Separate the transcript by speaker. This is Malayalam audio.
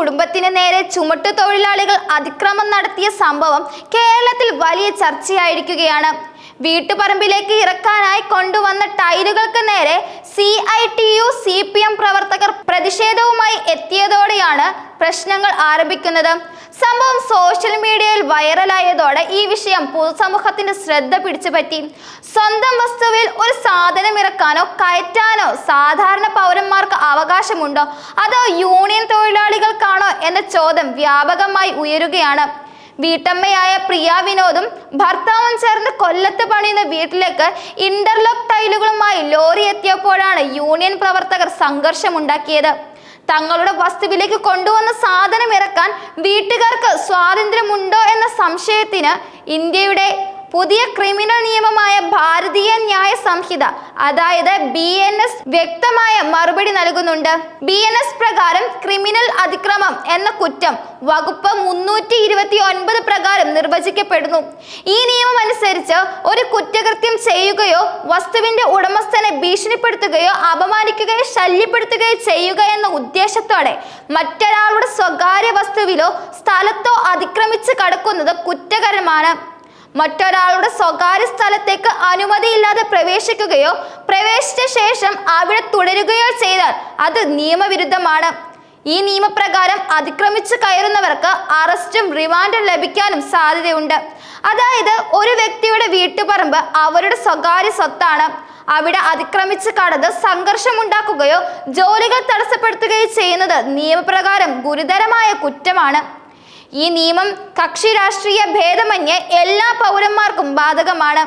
Speaker 1: കുടുംബത്തിന് നേരെ ചുമട്ടു തൊഴിലാളികൾ അതിക്രമം നടത്തിയ സംഭവം കേരളത്തിൽ വലിയ ചർച്ചയായിരിക്കുകയാണ്. വീട്ടുപറമ്പിലേക്ക് ഇറക്കാനായി കൊണ്ടുവന്ന ടൈലുകൾക്ക് നേരെ C I T U C P M പ്രവർത്തകർ പ്രതിഷേധവുമായി എത്തിയതോടെയാണ് പ്രശ്നങ്ങൾ ആരംഭിക്കുന്നത്. സംഭവം സോഷ്യൽ മീഡിയയിൽ വൈറലായതോടെ ഈ വിഷയം പൊതുസമൂഹത്തിന്റെ ശ്രദ്ധ പിടിച്ചുപറ്റി. സ്വന്തം വസ്തുവിൽ ഒരു സാധനം ഇറക്കാനോ കയറ്റാനോ സാധാരണ പൗരന്മാർക്ക് അവകാശമുണ്ടോ? അതോ യൂണിയൻ തൊഴിലാളികൾക്കാണോ എന്ന ചോദ്യം വ്യാപകമായി ഉയരുകയാണ്. വീട്ടമ്മയായ പ്രിയ വിനോദും ഭർത്താവും ചേർന്ന് കൊല്ലത്ത് പണിയുന്ന വീട്ടിലേക്ക് ഇന്റർലോക്ക് ടൈലുകളുമായി ലോറി എത്തിയപ്പോഴാണ് യൂണിയൻ പ്രവർത്തകർ സംഘർഷമുണ്ടാക്കിയത്. തങ്ങളുടെ വസ്തുവിലേക്ക് കൊണ്ടുവന്ന സാധനം ഇറക്കാൻ വീട്ടുകാർക്ക് സ്വാതന്ത്ര്യമുണ്ടോ എന്ന സംശയത്തിന് ഇന്ത്യയുടെ പുതിയ ക്രിമിനൽ നിയമമായ ഭാരതീയ ന്യായ സംഹിത അതായത് ബി എൻ എസ് വ്യക്തമായ മറുപടി നൽകുന്നുണ്ട്. ബി എൻ എസ് പ്രകാരം ക്രിമിനൽ അതിക്രമം എന്ന കുറ്റം വകുപ്പ് മുന്നൂറ്റി ഇരുപത്തി ഒൻപത് പ്രകാരം നിർവചിക്കപ്പെടുന്നു. ഈ നിയമം അനുസരിച്ച് ഒരു കുറ്റകൃത്യം ചെയ്യുകയോ വസ്തുവിന്റെ ഉടമസ്ഥനെ ഭീഷണിപ്പെടുത്തുകയോ അപമാനിക്കുകയോ ശല്യപ്പെടുത്തുകയോ ചെയ്യുക എന്ന ഉദ്ദേശത്തോടെ മറ്റൊരാളുടെ സ്വകാര്യ വസ്തുവിലോ സ്ഥലത്തോ അതിക്രമിച്ച് കടക്കുന്നത് കുറ്റകരമാണ്. മറ്റൊരാളുടെ സ്വകാര്യ സ്ഥലത്തേക്ക് അനുമതിയില്ലാതെ പ്രവേശിക്കുകയോ പ്രവേശിച്ച ശേഷം അവിടെ തുടരുകയോ ചെയ്താൽ അത് നിയമവിരുദ്ധമാണ്. ഈ നിയമപ്രകാരം അതിക്രമിച്ചു കയറുന്നവർക്ക് അറസ്റ്റും റിമാൻഡും ലഭിക്കാനും സാധ്യതയുണ്ട്. അതായത് ഒരു വ്യക്തിയുടെ വീട്ടുപറമ്പ് അവരുടെ സ്വകാര്യ സ്വത്താണ്. അവിടെ അതിക്രമിച്ച് കടന്ന് സംഘർഷമുണ്ടാക്കുകയോ ജോലികൾ തടസ്സപ്പെടുത്തുകയോ ചെയ്യുന്നത് നിയമപ്രകാരം ഗുരുതരമായ കുറ്റമാണ്. ഈ നിയമം കക്ഷി രാഷ്ട്രീയ ഭേദമന്യേ എല്ലാ പൗരന്മാർക്കും ബാധകമാണ്.